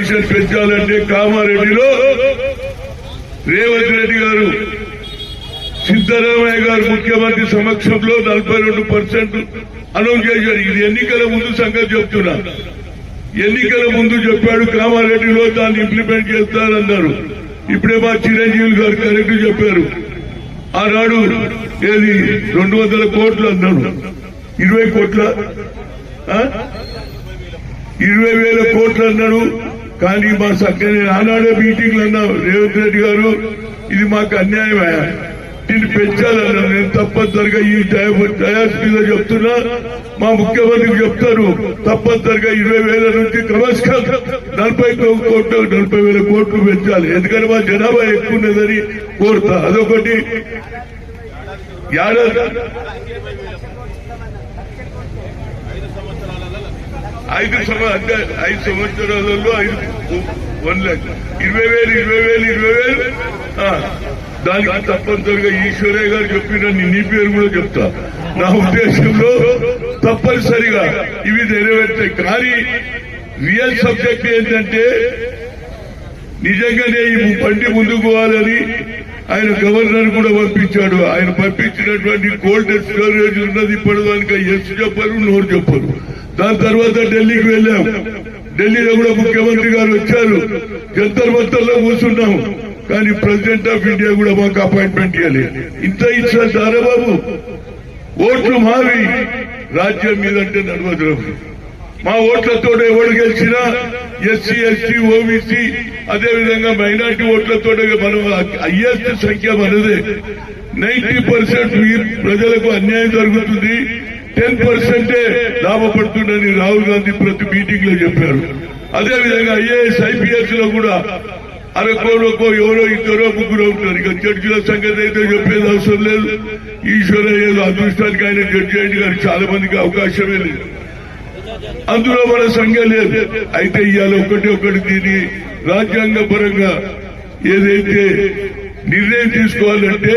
పెంచాలంటే కామారెడ్డిలో రేవంత్ రెడ్డి గారు సిద్దరామయ్య గారు ముఖ్యమంత్రి సమక్షంలో నలభై రెండు పర్సెంట్ అనౌన్స్ చేశారు. ఇది ఎన్నికల ముందు సంగతి చెప్తున్నా. ఎన్నికల ముందు చెప్పాడు కామారెడ్డిలో దాన్ని ఇంప్లిమెంట్ చేస్తారన్నారు. ఇప్పుడే మా చిరంజీవి గారు కరెక్ట్ చెప్పారు. ఆనాడు ఏది రెండు వందల కోట్లు అన్నాడు. ఇరవై కోట్ల ఇరవై వేల కోట్లు అన్నాడు. కానీ మా సక్కని ఆనాడే మీటింగ్లు అన్నా రేవంత్ రెడ్డి గారు. ఇది మాకు అన్యాయమే. దీన్ని పెంచాలన్నా. నేను తప్పనిసరిగా ఈ డయాస్ మీద చెప్తున్నా. మా ముఖ్యమంత్రికి చెప్తారు తప్పనిసరిగా ఇరవై వేల నుంచి క్రమస్కం నలభై కోట్లు నలభై వేల కోట్లు పెంచాలి. ఎందుకంటే మా జనాభా ఎక్కువ ఉన్నదని కోరుతా. అదొకటి. ఏడాది ఐదు సంవత్సరాలు ఐదు సంవత్సరాలలో ఐదు వన్ ల్యాక్ ఇరవై వేలు ఇరవై వేలు ఇరవై వేలు. దానికి తప్పనిసరిగా ఈశ్వరయ్య గారు చెప్పిన నీ పేరు కూడా చెప్తా. నా ఉద్దేశంలో తప్పనిసరిగా ఇవి నెరవేర్తాయి. కానీ రియల్ సబ్జెక్ట్ ఏంటంటే నిజంగానే ఈ బండి ముందుకు పోవాలని ఆయన గవర్నర్ కూడా పంపించాడు. ఆయన పంపించినటువంటి కోల్డ్ స్టోరేజ్ ఉన్నది ఇప్పటిదానికి. ఎస్ చెప్పరు నోరు చెప్పరు. దాని తర్వాత ఢిల్లీకి వెళ్ళాం. ఢిల్లీలో కూడా ముఖ్యమంత్రి గారు వచ్చారు. జంతర్ మంతర్లో కూర్చున్నాం. కానీ ప్రెసిడెంట్ ఆఫ్ ఇండియా కూడా మాకు అపాయింట్మెంట్ ఇవ్వాలి ఇంత ఇచ్చారు సారా బాబు ఓట్లు మావి. రాజ్యం మీదంటే నడవదు మా ఓట్లతో ఎవడు గెలిచినా ఎస్సీ ఎస్టీ ఓబీసీ అదే విధంగా మైనార్టీ ఓట్లతో మనం హయ్యెస్ట్ సంఖ్య మనదే. నైన్టీ పర్సెంట్ ప్రజలకు అన్యాయం జరుగుతుంది. టెన్ పర్సెంటే లాభపడుతుంది. లాభపడుతుందని రాహుల్ గాంధీ ప్రతి మీటింగ్లో చెప్పారు. అదే విధంగా ఐఏఎస్ ఐపీఎస్లో కూడా అరకోరకో ఎవరో ఇద్దరో ముగ్గురు ఉంటారు. ఇక జడ్జిల సంగతి అయితే చెప్పేది అవసరం లేదు. ఈశ్వరయ్య అదృష్టానికి ఆయన జడ్జి అయ్యి కానీ చాలా మందికి అవకాశమే లేదు. అందులో మన సంఖ్య లేదు. అయితే ఇవాళ ఒకటి ఒకటి దీన్ని రాజ్యాంగ పరంగా ఏదైతే నిర్ణయం తీసుకోవాలంటే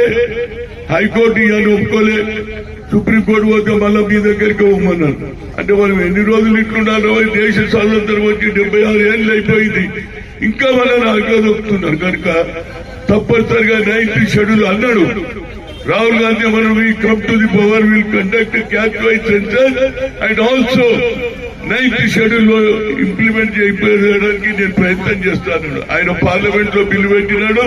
హైకోర్టు ఇవాళ ఒప్పుకోలే. సుప్రీంకోర్టు పోతే మళ్ళీ మీ దగ్గరికి ఇవ్వమన్నారు అంటే మనం ఎన్ని రోజులు ఇట్లున్నారో దేశ స్వాతంత్రం వచ్చి డెబ్బై ఆరు ఏళ్ళు అయిపోయింది. ఇంకా మళ్ళీ నాలుగో దొక్కుతున్నారు. కనుక తప్పనిసరిగా నైన్త్ షెడ్యూల్ అన్నాడు. రాహుల్ గాంధీ మనం we come to the power will conduct caste wise census and also ninth షెడ్యూల్లో ఇంప్లిమెంట్ చేయడానికి నేను ప్రయత్నం చేస్తాను. ఆయన పార్లమెంట్లో బిల్లు పెట్టినాడు.